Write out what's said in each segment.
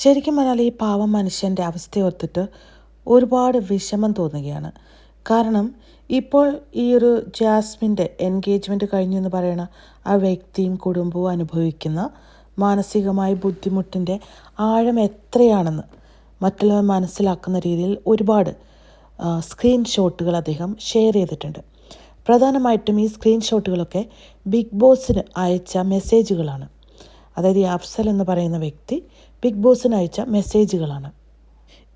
ശരിക്കും പറഞ്ഞാൽ ഈ പാവം മനുഷ്യന്റെ അവസ്ഥയോർത്തിട്ട് ഒരുപാട് വിഷമം തോന്നുകയാണ്. കാരണം ഇപ്പോൾ ഈ ഒരു ജാസ്മിന്റെ എൻഗേജ്മെന്റ് കഴിഞ്ഞു എന്ന് പറയുന്ന ആ വ്യക്തിയും കുടുംബവും അനുഭവിക്കുന്ന മാനസികമായ ബുദ്ധിമുട്ടിന്റെ ആഴം എത്രയാണെന്ന് മറ്റുള്ളവർ മനസ്സിലാക്കുന്ന രീതിയിൽ ഒരുപാട് സ്ക്രീൻഷോട്ടുകൾ അദ്ദേഹം ഷെയർ ചെയ്തിട്ടുണ്ട്. പ്രധാനമായിട്ടും ഈ സ്ക്രീൻഷോട്ടുകളൊക്കെ ബിഗ് ബോസിന് അയച്ച മെസ്സേജുകളാണ് അതായത് ഈ അഫ്സൽ എന്ന് പറയുന്ന വ്യക്തി ബിഗ് ബോസിന് അയച്ച മെസ്സേജുകളാണ്.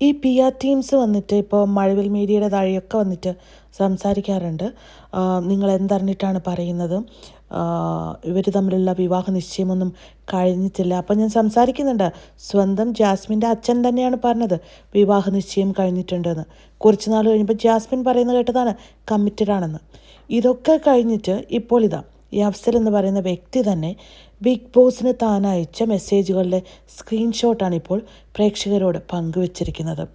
ഈ പി ആർ ടീംസ് വന്നിട്ട് ഇപ്പോൾ മഴവിൽ മീഡിയയുടെ താഴെയൊക്കെ വന്നിട്ട് സംസാരിക്കാറുണ്ട്. നിങ്ങൾ എന്തറിഞ്ഞിട്ടാണ് പറയുന്നത്? ഇവർ തമ്മിലുള്ള വിവാഹ നിശ്ചയമൊന്നും കഴിഞ്ഞിട്ടില്ല. അപ്പം ഞാൻ സംസാരിക്കുന്നുണ്ട്. സ്വന്തം ജാസ്മിന്റെ അച്ഛൻ തന്നെയാണ് പറഞ്ഞത് വിവാഹ നിശ്ചയം കഴിഞ്ഞിട്ടുണ്ടെന്ന്. കുറച്ച് നാൾ കഴിഞ്ഞപ്പോൾ ജാസ്മിൻ പറയുന്നത് കേട്ടതാണ് കമ്മിറ്റഡ് ആണെന്ന് ഇതൊക്കെ കഴിഞ്ഞിട്ട് ഇപ്പോൾ ഇതാ ഈ അഫ്സൽ എന്ന് പറയുന്ന വ്യക്തി തന്നെ ബിഗ് ബോസിന് താൻ അയച്ച മെസ്സേജുകളുടെ സ്ക്രീൻഷോട്ടാണ് ഇപ്പോൾ പ്രേക്ഷകരോട് പങ്കുവച്ചിരിക്കുന്നത്.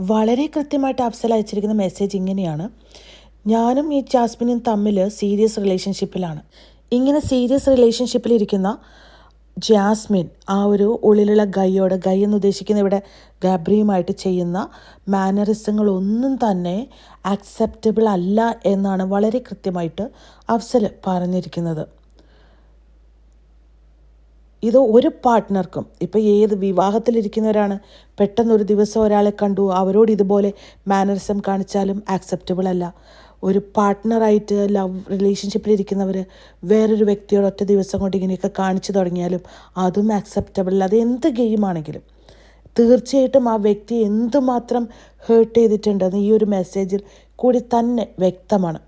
വളരെ കൃത്യമായിട്ട് അഫ്സൽ അയച്ചിരിക്കുന്ന മെസ്സേജ് ഇങ്ങനെയാണ്. ഞാനും ഈ ജാസ്മിനും തമ്മിൽ സീരിയസ് റിലേഷൻഷിപ്പിലാണ്. ഇങ്ങനെ സീരിയസ് റിലേഷൻഷിപ്പിലിരിക്കുന്ന ജാസ്മിൻ ആ ഒരു ഉള്ളിലുള്ള ഗൈയോട് ഗൈ എന്ന് ഉദ്ദേശിക്കുന്ന ഇവിടെ ഗാബ്രിയുമായിട്ട് ചെയ്യുന്ന മാനറിസങ്ങളൊന്നും തന്നെ ആക്സെപ്റ്റബിൾ അല്ല എന്നാണ് വളരെ കൃത്യമായിട്ട് അഫ്സൽ പറഞ്ഞിരിക്കുന്നത്. ഇത് ഒരു പാർട്ട്ണർക്കും ഇപ്പോൾ ഏത് വിവാഹത്തിലിരിക്കുന്നവരാണ് പെട്ടെന്നൊരു ദിവസം ഒരാളെ കണ്ടു അവരോട് ഇതുപോലെ മാനറിസം കാണിച്ചാലും ആക്സെപ്റ്റബിൾ അല്ല. ഒരു പാർട്ട്ണറായിട്ട് ലവ് റിലേഷൻഷിപ്പിൽ റിലേഷൻഷിപ്പിലിരിക്കുന്നവർ വേറൊരു വ്യക്തിയോട് ഒറ്റ ദിവസം കൊണ്ട് ഇങ്ങനെയൊക്കെ കാണിച്ചു തുടങ്ങിയാലും അതും ആക്സെപ്റ്റബിൾ അത് എന്ത് ഗെയിമാണെങ്കിലും തീർച്ചയായിട്ടും ആ വ്യക്തി എന്തുമാത്രം ഹേർട്ട് ചെയ്തിട്ടുണ്ടെന്ന് ഈ ഒരു മെസ്സേജിൽ കൂടി തന്നെ വ്യക്തമാണ്.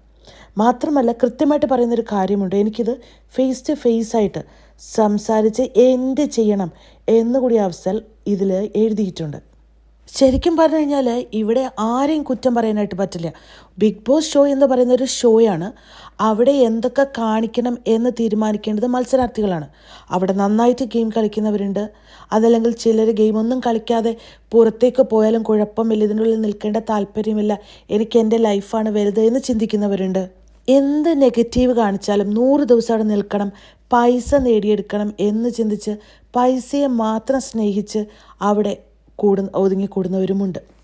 മാത്രമല്ല കൃത്യമായിട്ട് പറയുന്നൊരു കാര്യമുണ്ട്. എനിക്കിത് ഫേസ് ടു ഫേസ് ആയിട്ട് സംസാരിച്ച് എന്ത് ചെയ്യണം എന്നുകൂടി അവസ്ഥ ഇതിൽ എഴുതിയിട്ടുണ്ട്. ശരിക്കും പറഞ്ഞു കഴിഞ്ഞാൽ ഇവിടെ ആരെയും കുറ്റം പറയാനായിട്ട് പറ്റില്ല. ബിഗ് ബോസ് ഷോ എന്ന് പറയുന്ന ഒരു ഷോയാണ്. അവിടെ എന്തൊക്കെ കാണിക്കണം എന്ന് തീരുമാനിക്കേണ്ടത് മത്സരാർത്ഥികളാണ്. അവിടെ നന്നായിട്ട് ഗെയിം കളിക്കുന്നവരുണ്ട്. അതല്ലെങ്കിൽ ചിലർ ഗെയിമൊന്നും കളിക്കാതെ പുറത്തേക്ക് പോയാലും കുഴപ്പമില്ല ഇതിനുള്ളിൽ നിൽക്കേണ്ട താല്പര്യമില്ല എനിക്ക് എന്റെ ലൈഫാണ് വലുത് എന്ന് ചിന്തിക്കുന്നവരുണ്ട്. എന്ത് നെഗറ്റീവ് കാണിച്ചാലും നൂറ് ദിവസം അവിടെ നിൽക്കണം പൈസ നേടിയെടുക്കണം എന്ന് ചിന്തിച്ച് പൈസയെ മാത്രം സ്നേഹിച്ച് അവിടെ കൂടു ഒതുങ്ങിക്കൂടുന്നവരുമുണ്ട്.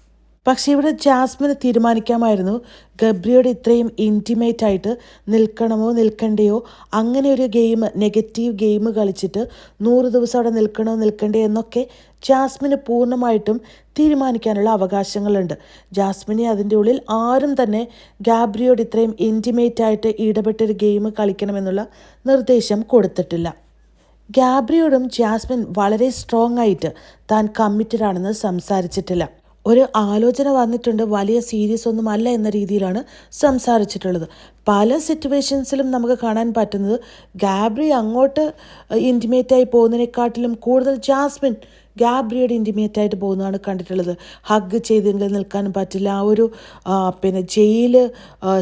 പക്ഷേ ഇവിടെ ജാസ്മിന് തീരുമാനിക്കാമായിരുന്നു. ഗബ്രിയോട് ഇത്രയും ഇന്റിമേറ്റ് ആയിട്ട് നിൽക്കണമോ നിൽക്കണ്ടയോ? അങ്ങനെ ഒരു ഗെയിം നെഗറ്റീവ് ഗെയിം കളിച്ചിട്ട് നൂറ് ദിവസം അവിടെ നിൽക്കണോ നിൽക്കണ്ടേ എന്നൊക്കെ ജാസ്മിന് പൂർണമായിട്ടും തീരുമാനിക്കാനുള്ള അവകാശങ്ങളുണ്ട്. ജാസ്മിനെ അതിന്റെ ഉള്ളിൽ ആരും തന്നെ ഗാബ്രിയോട് ഇത്രയും ഇന്റിമേറ്റ് ആയിട്ട് ഇടപെട്ടൊരു ഗെയിം കളിക്കണമെന്നുള്ള നിർദ്ദേശം കൊടുത്തിട്ടില്ല. ഗാബ്രിയോടും ജാസ്മിൻ വളരെ സ്ട്രോങ് ആയിട്ട് താൻ കമ്മിറ്റഡ് ആണെന്ന് സംസാരിച്ചിട്ടില്ല. ഒരു ആലോചന വന്നിട്ടുണ്ട് വലിയ സീരിയസ് ഒന്നും അല്ല എന്ന രീതിയിലാണ് സംസാരിച്ചിട്ടുള്ളത്. പല സിറ്റുവേഷൻസിലും നമുക്ക് കാണാൻ പറ്റുന്നത് ഗാബ്രി അങ്ങോട്ട് ഇന്റിമേറ്റായി പോകുന്നതിനെക്കാട്ടിലും കൂടുതൽ ജാസ്മിൻ ഗാബ്രിയോട് ഇന്റിമേറ്റ് ആയിട്ട് പോകുന്നതാണ് കണ്ടിട്ടുള്ളത്. ഹഗ് ചെയ്തെങ്കിൽ നിൽക്കാൻ പറ്റില്ല ആ ഒരു പിന്നെ ജയിൽ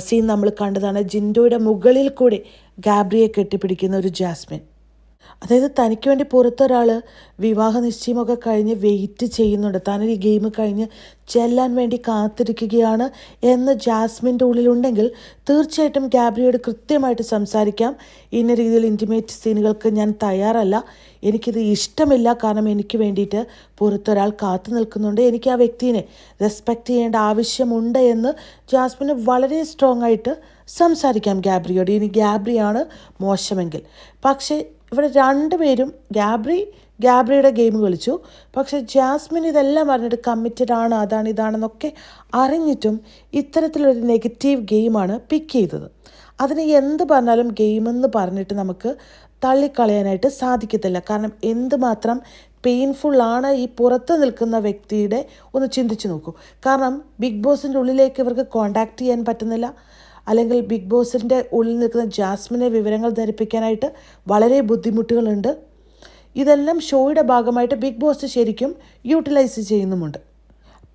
സീൻ നമ്മൾ കണ്ടതാണ്. ജിൻഡോയുടെ മുകളിൽ കൂടെ ഗാബ്രിയെ കെട്ടിപ്പിടിക്കുന്ന ഒരു ജാസ്മിൻ. അതായത് തനിക്ക് വേണ്ടി പുറത്തൊരാൾ വിവാഹ നിശ്ചയമൊക്കെ കഴിഞ്ഞ് വെയിറ്റ് ചെയ്യുന്നുണ്ട്. ഈ ഗെയിം കഴിഞ്ഞ് ചെല്ലാൻ വേണ്ടി കാത്തിരിക്കുകയാണ് എന്ന് ജാസ്മിന്റെ ഉള്ളിലുണ്ടെങ്കിൽ തീർച്ചയായിട്ടും ഗാബ്രിയോട് കൃത്യമായിട്ട് സംസാരിക്കാം. ഇന്ന രീതിയിൽ ഇന്റിമേറ്റ് സീനുകൾക്ക് ഞാൻ തയ്യാറല്ല. എനിക്കിത് ഇഷ്ടമില്ല. കാരണം എനിക്ക് വേണ്ടിയിട്ട് പുറത്തൊരാൾ കാത്തു നിൽക്കുന്നുണ്ട്. എനിക്ക് ആ വ്യക്തിയെ റെസ്പെക്റ്റ് ചെയ്യേണ്ട ആവശ്യമുണ്ട് എന്ന് ജാസ്മിന് വളരെ സ്ട്രോങ് ആയിട്ട് സംസാരിക്കാം ഗാബ്രിയോട്. ഇനി ഗാബ്രിയാണ് മോശമെങ്കിൽ. പക്ഷേ ഇവിടെ രണ്ടുപേരും ഗാബ്രി ഗാബ്രിയുടെ ഗെയിം കളിച്ചു. പക്ഷെ ജാസ്മിൻ ഇതെല്ലാം പറഞ്ഞിട്ട് കമ്മിറ്റഡ് ആണ് അതാണ് ഇതാണെന്നൊക്കെ അറിഞ്ഞിട്ടും ഇത്തരത്തിലൊരു നെഗറ്റീവ് ഗെയിമാണ് പിക്ക് ചെയ്തത്. അതിന് എന്ത് പറഞ്ഞാലും ഗെയിമെന്ന് പറഞ്ഞിട്ട് നമുക്ക് തള്ളിക്കളയാനായിട്ട് സാധിക്കത്തില്ല. കാരണം എന്തുമാത്രം പെയിൻഫുള്ളാണ് ഈ പുറത്ത് നിൽക്കുന്ന വ്യക്തിയുടെ ഒന്ന് ചിന്തിച്ചു നോക്കൂ. കാരണം ബിഗ് ബോസിന്റെ ഉള്ളിലേക്ക് ഇവർക്ക് കോണ്ടാക്ട് ചെയ്യാൻ പറ്റുന്നില്ല. അല്ലെങ്കിൽ ബിഗ് ബോസിന്റെ ഉള്ളിൽ നിൽക്കുന്ന ജാസ്മിനെ വിവരങ്ങൾ ധരിപ്പിക്കാനായിട്ട് വളരെ ബുദ്ധിമുട്ടുകളുണ്ട്. ഇതെല്ലാം ഷോയുടെ ഭാഗമായിട്ട് ബിഗ് ബോസ് ശരിക്കും യൂട്ടിലൈസ് ചെയ്യുന്നുമുണ്ട്.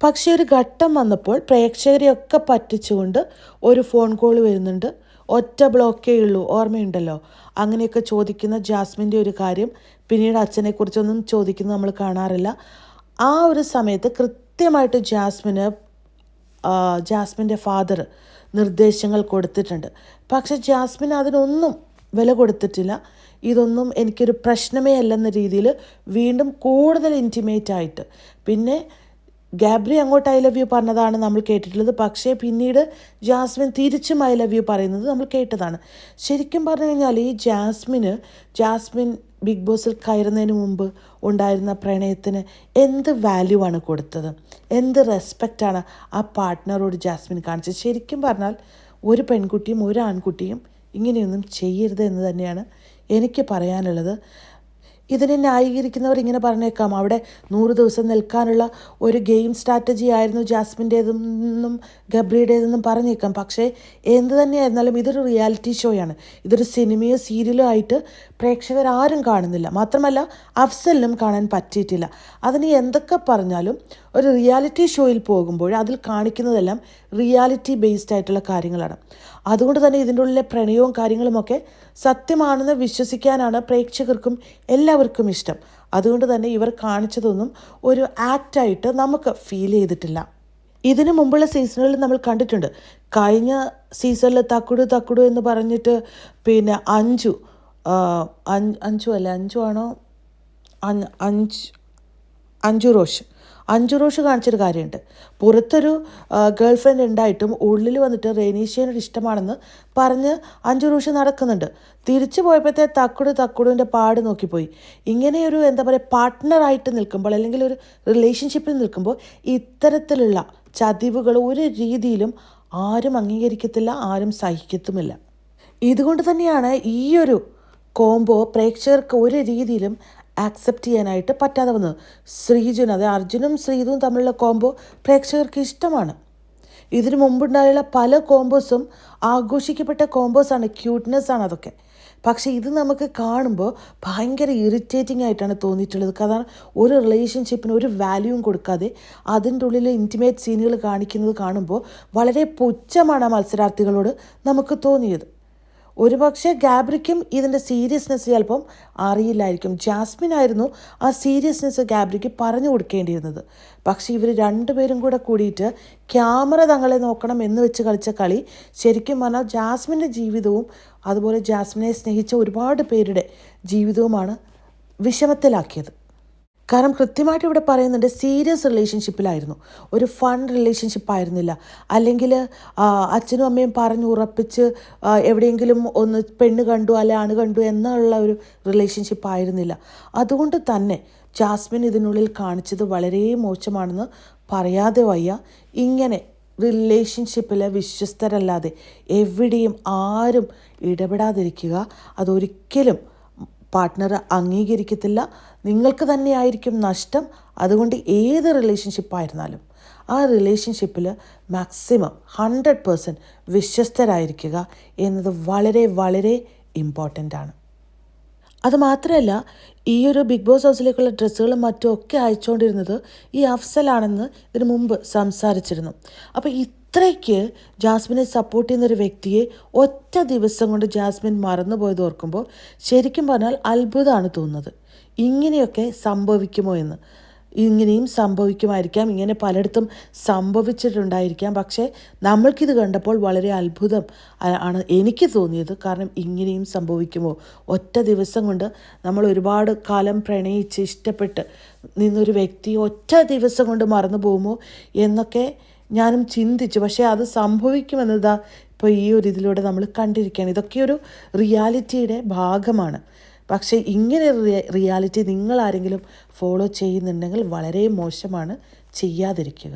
പക്ഷേ ഒരു ഘട്ടം വന്നപ്പോൾ പ്രേക്ഷകരെയൊക്കെ പറ്റിച്ചുകൊണ്ട് ഒരു ഫോൺ കോൾ വരുന്നുണ്ട്. ഒറ്റ ബ്ലോക്കേ ഉള്ളൂ ഓർമ്മയുണ്ടല്ലോ? അങ്ങനെയൊക്കെ ചോദിക്കുന്ന ജാസ്മിന്റെ ഒരു കാര്യം പിന്നീട് അച്ഛനെക്കുറിച്ചൊന്നും ചോദിക്കുന്നത് നമ്മൾ കാണാറില്ല. ആ ഒരു സമയത്ത് കൃത്യമായിട്ട് ജാസ്മിന് ജാസ്മിന്റെ ഫാദർ നിർദ്ദേശങ്ങൾ കൊടുത്തിട്ടുണ്ട്. പക്ഷെ ജാസ്മിൻ അതിനൊന്നും വില കൊടുത്തിട്ടില്ല. ഇതൊന്നും എനിക്കൊരു പ്രശ്നമേ അല്ലെന്ന രീതിയിൽ വീണ്ടും കൂടുതൽ ഇന്റിമേറ്റ് ആയിട്ട്. പിന്നെ ഗാബ്രി അങ്ങോട്ട് ഐ ലവ് യു പറഞ്ഞതാണ് നമ്മൾ കേട്ടിട്ടുള്ളത്. പക്ഷേ പിന്നീട് ജാസ്മിൻ തിരിച്ചും ഐ ലവ് യു പറയുന്നത് നമ്മൾ കേട്ടതാണ്. ശരിക്കും പറഞ്ഞു കഴിഞ്ഞാൽ ഈ ജാസ്മിന് ജാസ്മിൻ ബിഗ് ബോസിൽ കയറുന്നതിന് മുമ്പ് ഉണ്ടായിരുന്ന പ്രണയത്തിന് എന്ത് വാല്യൂ ആണ് കൊടുത്തത്? എന്ത് റെസ്പെക്റ്റാണ് ആ പാർട്ട്ണറോട് ജാസ്മിൻ കാണിച്ചത്? ശരിക്കും പറഞ്ഞാൽ ഒരു പെൺകുട്ടിയും ഒരു ആൺകുട്ടിയും ഇങ്ങനെയൊന്നും ചെയ്യരുത് എന്ന് തന്നെയാണ് എനിക്ക് പറയാനുള്ളത്. ഇതിനെ ന്യായീകരിക്കുന്നവർ ഇങ്ങനെ പറഞ്ഞേക്കാം. അവിടെ നൂറ് ദിവസം നിൽക്കാനുള്ള ഒരു ഗെയിം സ്ട്രാറ്റജി ആയിരുന്നു ജാസ്മിന്റേതെന്നും ഗബ്രിയുടേതെന്നും പറഞ്ഞേക്കാം. പക്ഷേ എന്ത് തന്നെയായിരുന്നാലും ഇതൊരു റിയാലിറ്റി ഷോയാണ്. ഇതൊരു സിനിമയോ സീരിയലോ ആയിട്ട് പ്രേക്ഷകർ ആരും കാണുന്നില്ല. മാത്രമല്ല അഫ്സലിനും കാണാൻ പറ്റിയിട്ടില്ല. അതിന് എന്തൊക്കെ പറഞ്ഞാലും ഒരു റിയാലിറ്റി ഷോയിൽ പോകുമ്പോൾ അതിൽ കാണിക്കുന്നതെല്ലാം റിയാലിറ്റി ബേസ്ഡ് ആയിട്ടുള്ള കാര്യങ്ങളാണ്. അതുകൊണ്ട് തന്നെ ഇതിന്റെ ഉള്ളിലെ പ്രണയവും കാര്യങ്ങളുമൊക്കെ സത്യമാണെന്ന് വിശ്വസിക്കാനാണ് പ്രേക്ഷകർക്കും എല്ലാവർക്കും ഇഷ്ടം. അതുകൊണ്ട് തന്നെ ഇവർ കാണിച്ചതൊന്നും ഒരു ആക്റ്റായിട്ട് നമുക്ക് ഫീൽ ചെയ്തിട്ടില്ല. ഇതിനു മുമ്പുള്ള സീസണുകളിൽ നമ്മൾ കണ്ടിട്ടുണ്ട്. കഴിഞ്ഞ സീസണിൽ തക്കുടു തക്കുടു എന്ന് പറഞ്ഞിട്ട് പിന്നെ അഞ്ചു അഞ്ചു അല്ല? അഞ്ചു ആണോ? അഞ്ച് അഞ്ച് അഞ്ചു റോഷ് അഞ്ചു റോഷ് കാണിച്ചൊരു കാര്യമുണ്ട്. പുറത്തൊരു ഗേൾ ഫ്രണ്ട് ഉണ്ടായിട്ടും ഉള്ളിൽ വന്നിട്ട് റെനീഷ്യനോട് ഇഷ്ടമാണെന്ന് പറഞ്ഞ് അഞ്ചു റോഷ് നടക്കുന്നുണ്ട്. തിരിച്ചു പോയപ്പോഴത്തെ തക്കുടു തക്കുടുവിന്റെ പാട് നോക്കിപ്പോയി. ഇങ്ങനെയൊരു എന്താ പറയുക പാർട്ട്ണറായിട്ട് നിൽക്കുമ്പോൾ അല്ലെങ്കിൽ ഒരു റിലേഷൻഷിപ്പിൽ നിൽക്കുമ്പോൾ ഇത്തരത്തിലുള്ള ചതിവുകൾ ഒരു രീതിയിലും ആരും അംഗീകരിക്കത്തില്ല ആരും സഹിക്കത്തുമില്ല. ഇതുകൊണ്ട് തന്നെയാണ് ഈ ഒരു കോംബോ പ്രേക്ഷകർക്ക് ഒരു രീതിയിലും ആക്സെപ്റ്റ് ചെയ്യാനായിട്ട് പറ്റാതെ വന്നത് ശ്രീജുൻ അത് അർജുനും ശ്രീതും തമ്മിലുള്ള കോംബോ പ്രേക്ഷകർക്ക് ഇഷ്ടമാണ്. ഇതിനു മുമ്പുണ്ടായുള്ള പല കോംബോസും ആഘോഷിക്കപ്പെട്ട കോംബോസാണ് ക്യൂട്ട്നെസ് ആണ് അതൊക്കെ. പക്ഷേ ഇത് നമുക്ക് കാണുമ്പോൾ ഭയങ്കര ഇറിറ്റേറ്റിംഗ് ആയിട്ടാണ് തോന്നിയിട്ടുള്ളത്. കാരണം ഒരു റിലേഷൻഷിപ്പിന് ഒരു വാല്യൂവും കൊടുക്കാതെ അതിന്റെ ഉള്ളിൽ ഇന്റിമേറ്റ് സീനുകൾ കാണിക്കുന്നത് കാണുമ്പോൾ വളരെ പുച്ഛമാണ് ആ മത്സരാർത്ഥികളോട് നമുക്ക് തോന്നിയത്. ഒരുപക്ഷെ ഗാബ്രിക്കും ഇതിന്റെ സീരിയസ്നെസ് ചിലപ്പം അറിയില്ലായിരിക്കും. ജാസ്മിൻ ആയിരുന്നു ആ സീരിയസ്നെസ് ഗാബ്രിക്ക് പറഞ്ഞു കൊടുക്കേണ്ടിയിരുന്നത്. പക്ഷേ ഇവർ രണ്ടുപേരും കൂടെ കൂടിയിട്ട് ക്യാമറ തങ്ങളെ നോക്കണം എന്ന് വെച്ച് കളിച്ച കളി ശരിക്കും പറഞ്ഞാൽ ജാസ്മിന്റെ ജീവിതവും അതുപോലെ ജാസ്മിനെ സ്നേഹിച്ച ഒരുപാട് പേരുടെ ജീവിതവുമാണ് വിഷമത്തിലാക്കിയത്. കാരണം കൃത്യമായിട്ട് ഇവിടെ പറയുന്നുണ്ട് സീരിയസ് റിലേഷൻഷിപ്പിലായിരുന്നു. ഒരു ഫൺ റിലേഷൻഷിപ്പ് ആയിരുന്നില്ല അല്ലെങ്കിൽ അച്ഛനും അമ്മയും പറഞ്ഞു ഉറപ്പിച്ച് എവിടെയെങ്കിലും ഒന്ന് പെണ്ണ് കണ്ടു അല്ലെ ആണ് കണ്ടു എന്നുള്ള ഒരു റിലേഷൻഷിപ്പ് ആയിരുന്നില്ല അതുകൊണ്ട് തന്നെ ജാസ്മിൻ ഇതിനുള്ളിൽ കാണിച്ചത് വളരെ മോശമാണെന്ന് പറയാതെ വയ്യ. ഇങ്ങനെ റിലേഷൻഷിപ്പിൽ വിശ്വസ്തരല്ലാതെ എവിടെയും ആരും ഇടപെടാതിരിക്കുക അതൊരിക്കലും പാർട്ട്ണർ അംഗീകരിക്കത്തില്ല. നിങ്ങൾക്ക് തന്നെയായിരിക്കും നഷ്ടം. അതുകൊണ്ട് ഏത് റിലേഷൻഷിപ്പായിരുന്നാലും ആ റിലേഷൻഷിപ്പിൽ മാക്സിമം ഹൺഡ്രഡ് പേഴ്സന്റ് വിശ്വസ്തരായിരിക്കുക എന്നത് വളരെ വളരെ ഇമ്പോർട്ടന്റ് ആണ്. അത് മാത്രമല്ല ഈ ഒരു ബിഗ് ബോസ് ഹൗസിലേക്കുള്ള ഡ്രസ്സുകളും മറ്റും ഒക്കെ അയച്ചുകൊണ്ടിരുന്നത് ഈ അഫ്സലാണെന്ന് ഇതിനു മുമ്പ് സംസാരിച്ചിരുന്നു. അപ്പോൾ ഇത്രയ്ക്ക് ജാസ്മിനെ സപ്പോർട്ട് ചെയ്യുന്ന ഒരു വ്യക്തിയെ ഒറ്റ ദിവസം കൊണ്ട് ജാസ്മിൻ മറന്നുപോയത് ഓർക്കുമ്പോൾ ശരിക്കും പറഞ്ഞാൽ അത്ഭുതമാണ് തോന്നുന്നത്. ഇങ്ങനെയൊക്കെ സംഭവിക്കുമോ എന്ന്. ഇങ്ങനെയും സംഭവിക്കുമായിരിക്കാം. ഇങ്ങനെ പലയിടത്തും സംഭവിച്ചിട്ടുണ്ടായിരിക്കാം. പക്ഷേ നമ്മൾക്കിത് കണ്ടപ്പോൾ വളരെ അത്ഭുതം ആണ് എനിക്ക് തോന്നിയത്. കാരണം ഇങ്ങനെയും സംഭവിക്കുമോ? ഒറ്റ ദിവസം കൊണ്ട് നമ്മൾ ഒരുപാട് കാലം പ്രണയിച്ച് ഇഷ്ടപ്പെട്ട് നിന്നൊരു വ്യക്തി ഒറ്റ ദിവസം കൊണ്ട് മറന്നു പോകുമോ എന്നൊക്കെ ഞാനും ചിന്തിച്ചു. പക്ഷേ അത് സംഭവിക്കുമെന്നതാ ഇപ്പോൾ ഈ ഒരു ഇതിലൂടെ നമ്മൾ കണ്ടിരിക്കുകയാണ്. ഇതൊക്കെ ഒരു റിയാലിറ്റിയുടെ ഭാഗമാണ്. പക്ഷേ ഇങ്ങനെ റിയാലിറ്റി നിങ്ങൾ ആരെങ്കിലും ഫോളോ ചെയ്യുന്നുണ്ടെങ്കിൽ വളരെ മോശമാണ് ചെയ്യാതിരിക്കുക.